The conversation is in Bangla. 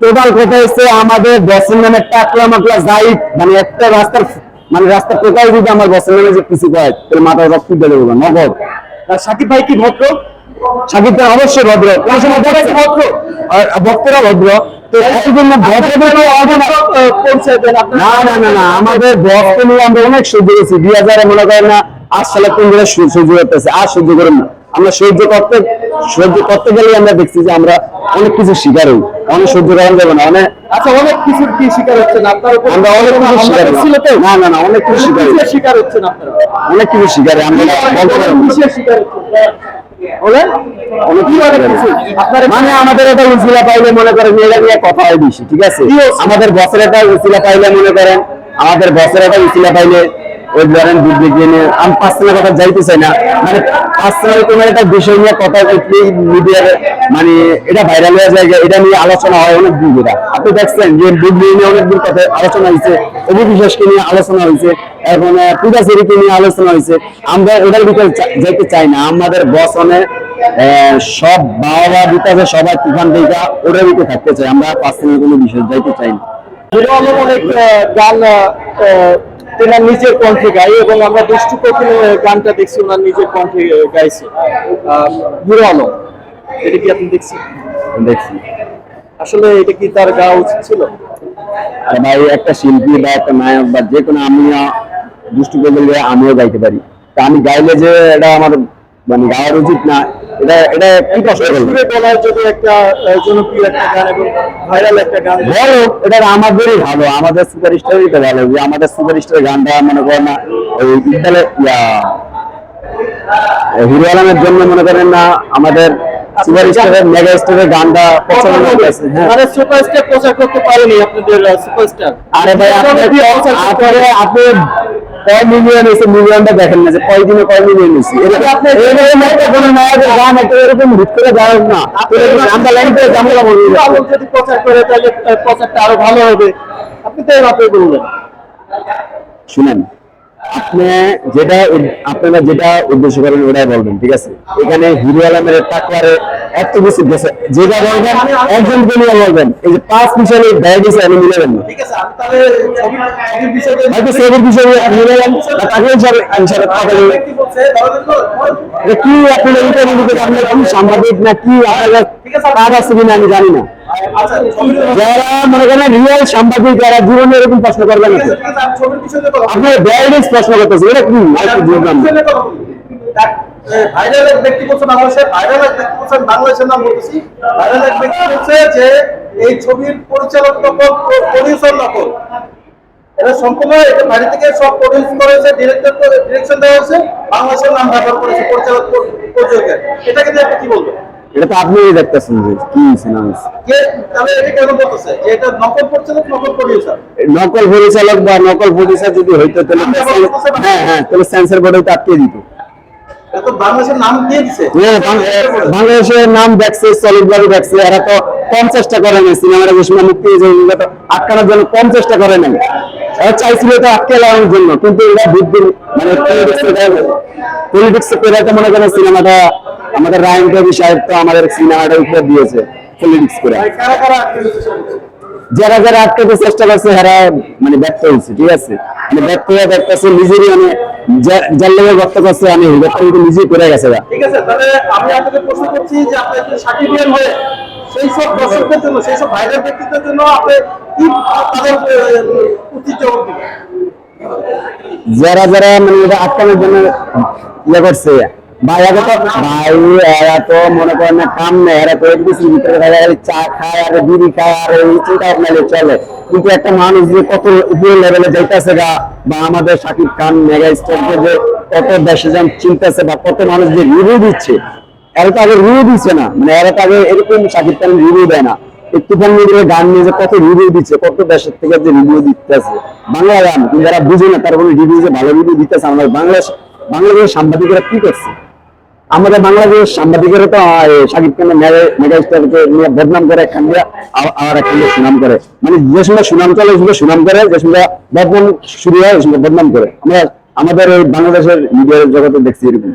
টোটাল কথা হচ্ছে আমাদের বসের নামে টাকলা মাকলা জাইট মানে একটা রাস্তার মানে রাস্তার যদি আমার নামে যে কিছু কয় তাহলে রক্ত নগদ। সাকিব ভাই কি ভদ্র? সাকিব খান অবশ্যই ভদ্র। কোনো সময় ভদ্র? আর ভক্তরা ভদ্র। না না না না না আমাদের বসকে নিয়ে আমরা অনেক সহ্য করেছি দুই হাজারে মনে করেন না আজ সালে তিন ধরে সহ্য করতেছে। আর সহ্য করেন না। আমরা সহ্য করতে সহ্য করতে গেলে আমরা দেখছি যে আমরা অনেক কিছু শিকার হই অনেক সহ্য করা যাবে না। অনেক আচ্ছা অনেক কিছুর কি শিকার হচ্ছেন? আপনার উপর আমরা অনেক কিছু শিকার ছিল তো? না না না অনেক কিছু শিকার। শিকার হচ্ছেন আপনারা? অনেক কিছু শিকার আমরা বলতে। কিসের শিকার বলেন। মানে আমাদের এটা উচিলা পাইলে মনে করেন এটা নিয়ে কথা হয় বেশি ঠিক আছে? আমাদের একটা উচিলা পাইলে মনে করেন আমাদের বসের একটা উচিলা পাইলে যাইতে চাই না। মানে তোমার একটা বিষয় নিয়ে কথা মানে এটা ভাইরাল এটা নিয়ে আলোচনা হয় অনেক আপনি দেখছেন যে নিয়ে অনেক দিন কথা আলোচনা হয়েছে নিয়ে আলোচনা হয়েছে পূজা নিয়ে আলোচনা হয়েছে। আমরা যাইতে চাই না। আমাদের বস অনেক আহ, সব বাবা দিতে সবাই তুফান দেখা ওটার ভিতরে থাকতে চাই। আমরা পার্সোনাল কোনো বিষয় যাইতে চাই না। অনেক তেনার নিজের কণ্ঠে গাই এবং আমরা দুষ্টু কোকিলের গানটা দেখছি ওনার নিজের কণ্ঠে গাইছে। আলম এটা কি আপনি দেখছেন? দেখছি। আসলে এটা কি তার গাওয়া উচিত ছিল? আর ভাই একটা শিল্পী বা একটা নায়ক বা যে কোনো আমি দুষ্টু করলে আমিও গাইতে পারি। তা আমি গাইলে যে এটা আমার মানে গাওয়ার উচিত না এটা এটা কি কষ্ট করব সুরে যদি একটা জনপ্রিয় একটা গান এবং ভাইরাল একটা গান। বলো এটা আমাদেরই ভালো আমাদের সুপারস্টারই তো ভালো যে আমাদের সুপারস্টার গানটা মনে করে না ওই ইতালে হিরো আলমের জন্য মনে করেন না আমাদের সুপারস্টারের মেগা স্টারের গানটা পছন্দ হয়েছে হ্যাঁ। মানে সুপারস্টার প্রচার করতে পারেনি আপনাদের সুপারস্টার। আরে ভাই আপনি আপনি আপনি কয় মিলিয়ন হয়েছে মিলিয়নটা দেখেন না যে কয় মিলিয়ন এরকম একটা কোনো নায়কের গান একটা এরকম হিট করে না। এরকম গানটা লাইন করে বলব যদি প্রচার করে তাহলে প্রচারটা আরও ভালো হবে। আপনি তো এই মাত্রই বললেন। শুনেন আপনি যেটা আপনারা যেটা উদ্দেশ্য করেন ওটাই বলবেন ঠিক আছে? এখানে হিরো আলমের টাকারে এত কিছু গেছে। যেটা বলবেন একজনকে নিয়ে বলবেন। এই যে পাঁচ মিশনে আমি মিলাবেন না ঠিক আছে আমি তাহলে ছবি ছবির বিষয়ে হয়তো সেভের বিষয়ে মিলাবেন বা তাকে হিসাবে। কি ইন্টারভিউ দিতে সাংবাদিক না কি আপনার কাজ আছে কিনা আমি জানি না। আচ্ছা যারা মনে করেন রিয়েল সাংবাদিক যারা জীবনে এরকম প্রশ্ন করবেন। আপনার ব্যারেজ প্রশ্ন করতেছে এটা কি? বুঝলাম। ভাইরাল এক ব্যক্তি বলছে বাংলাদেশের ভাইরাল এক ব্যক্তি বলছেন বাংলাদেশের নাম বলতেছি ভাইরাল এক ব্যক্তি বলছে যে এই ছবির পরিচালক নকল প্রডিউসার নকল। এটা সম্পূর্ণ এটা থেকে সব প্রডিউস করেছে ডিরেক্টর ডিরেকশন দেওয়া হয়েছে বাংলাদেশের নাম ব্যবহার করেছে পরিচালক প্রযোজকের এটাকে নিয়ে আপনি কি বলবেন? এটা তো আপনি দেখতেছেন যে কি হয়েছে। তাহলে এটা কেন বলতেছে? যে এটা নকল পরিচালক নকল প্রডিউসার নকল পরিচালক বা নকল প্রডিউসার যদি হইতো তাহলে হ্যাঁ হ্যাঁ তাহলে সেন্সর বোর্ডে তো আটকে দিত। বাংলাদেশের নাম দিয়ে দিছে। বাং- বাংলাদেশের নাম দেখছে সলিড দেখছে এরা তো কম চেষ্টা করে নাই সিনেমাটা যে মুক্তি হয়েছে ওগুলো তো আটকানোর জন্য কম চেষ্টা করে নাই। চাইছিল তো আটকে লাগানোর জন্য কিন্তু এরা বুদ্ধি মানে পলিটিক্স করে তো মনে করেন সিনেমাটা আমাদের রায়ন কবি সাহেব তো আমাদের সিনেমাটা উপরে দিয়েছে পলিটিক্স করে? যারা যারা আটকাতে চেষ্টা করছে এরা মানে ব্যর্থ হয়েছে ঠিক আছে? মানে ব্যর্থ হয়ে দেখতেছে নিজেরই মানে যা- যার লেগে আমি ব্যর্থ নিজেই করে গেছে ঠিক আছে তাহলে আমি আপনাকে প্রশ্ন করছি যে আপনি একজন সার্টিফিকেট হয়ে সেই সব দর্শকদের জন্য সেই সব ভাইরাল ব্যক্তিদের জন্য আপনি কি তাদের উচিত জবাব দিবেন? যারা যারা মানে এটা আটকানোর জন্য ইয়ে করছে ভাই, আগে দিচ্ছে না। মানে এরা তো আগে এরকম রিভিউ দেয় না। গান নিয়ে কত রিভিউ দিচ্ছে, কত দেশের থেকে যে রিভিউ দিতেছে। বাংলা গান যারা বুঝে না, তার কোনো রিভিউ যে ভালো রিভিউ দিতেছে আমাদের বাংলাদেশ বাংলাদেশের সাংবাদিকরা কি করছে? আমাদের বাংলাদেশ সাংবাদিকেরা তো সাকিব খানের মেগা স্টারকে নিয়ে বদনাম করে একখান দিয়ে আর একখান দিয়ে সুনাম করে। মানে যে সময় সুনাম চলে ওই সময় সুনাম করে, যে সময় বদনাম শুরু হয় ওই সময় বদনাম করে। আমরা, আমাদের বাংলাদেশের মিডিয়ার জগতে দেখছি এরকম।